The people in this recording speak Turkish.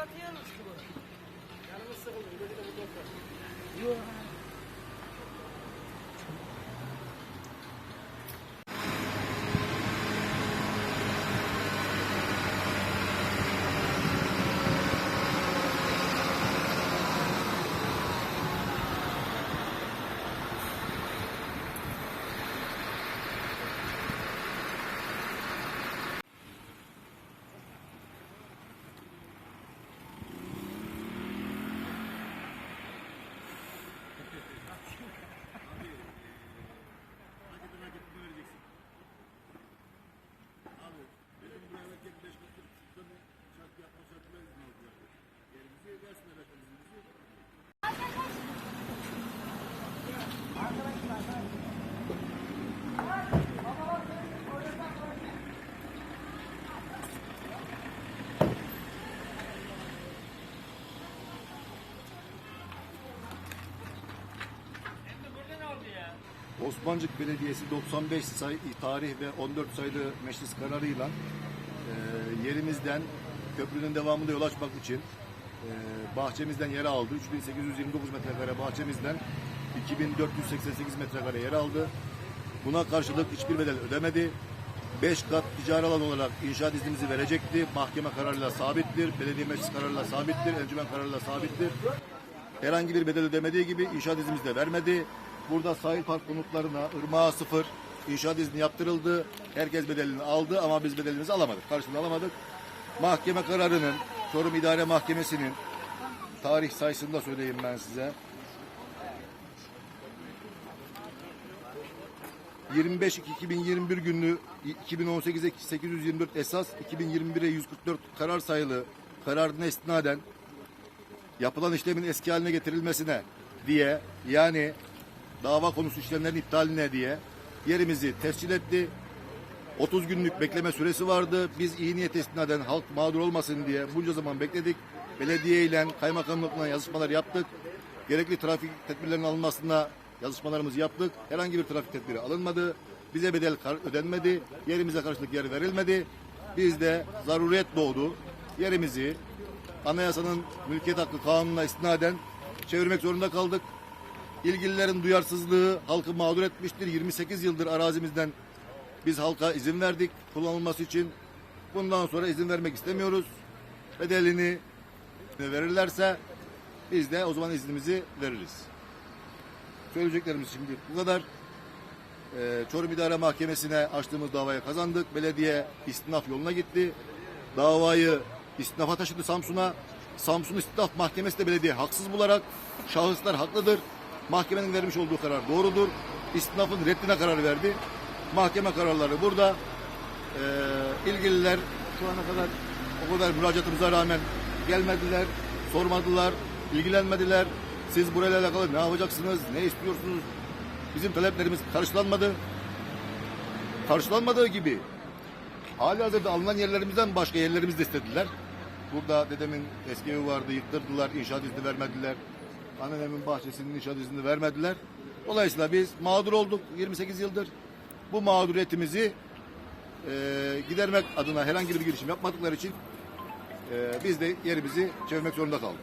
kapatıyorsunuz ki bunu. Canımız sıkıldı. Bir de burada otur. Yok. Osmancık Belediyesi 95 sayı tarih ve 14 sayılı meclis kararıyla e, yerimizden köprünün devamında yol açmak için bahçemizden yer aldı. 3829 metrekare bahçemizden 2488 metrekare yer aldı. Buna karşılık hiçbir bedel ödemedi. 5 kat ticari alan olarak inşaat iznimizi verecekti. Mahkeme kararıyla sabittir. Belediye meclis kararıyla sabittir. Encümen kararıyla sabittir. Herhangi bir bedel ödemediği gibi inşaat iznimizi de vermedi. Burada sahil park konutlarına ırmağa sıfır inşaat izni yaptırıldı. Herkes bedelini aldı ama biz bedelimizi alamadık. Karşılığını alamadık. Mahkeme kararının, Çorum İdare Mahkemesi'nin tarih sayısını da söyleyeyim ben size. 25-2021 günlü 2018'e 824 esas 2021'e 144 karar sayılı kararına istinaden yapılan işlemin eski haline getirilmesine diye yani dava konusu işlemlerin iptaline diye yerimizi tescil etti. 30 günlük bekleme süresi vardı. Biz iyi niyet istinaden halk mağdur olmasın diye bunca zaman bekledik. Belediye ile kaymakamlıkla yazışmalar yaptık. Gerekli trafik tedbirlerinin alınmasına yazışmalarımızı yaptık. Herhangi bir trafik tedbiri alınmadı. Bize bedel ödenmedi. Yerimize karşılık yer verilmedi. Biz de zaruriyet doğdu. Yerimizi anayasanın mülkiyet hakkı kanununa istinaden çevirmek zorunda kaldık. İlgililerin duyarsızlığı halkı mağdur etmiştir. 28 yıldır arazimizden biz halka izin verdik kullanılması için. Bundan sonra izin vermek istemiyoruz. Bedelini verirlerse biz de o zaman iznimizi veririz. Söyleyeceklerimiz şimdi bu kadar. Ee, Çorum İdare Mahkemesi'ne açtığımız davayı kazandık. Belediye istinaf yoluna gitti. Davayı istinafa taşıdı Samsun'a. Samsun İstinaf Mahkemesi de belediye haksız bularak şahıslar haklıdır. Mahkemenin vermiş olduğu karar doğrudur. İstinafın reddine karar verdi. Mahkeme kararları burada. Ee, ilgililer şu ana kadar o kadar müracaatımıza rağmen gelmediler, sormadılar, ilgilenmediler. Siz burayla alakalı ne yapacaksınız, ne istiyorsunuz? Bizim taleplerimiz karşılanmadı. Karşılanmadığı gibi hali hazırda alınan yerlerimizden başka yerlerimizi de istediler. Burada dedemin eski evi vardı, yıktırdılar, inşaat izni vermediler. Anneannemin bahçesinin inşaat izni vermediler. Dolayısıyla biz mağdur olduk 28 yıldır. Bu mağduriyetimizi e, gidermek adına herhangi bir girişim yapmadıkları için e, biz de yerimizi çevirmek zorunda kaldık.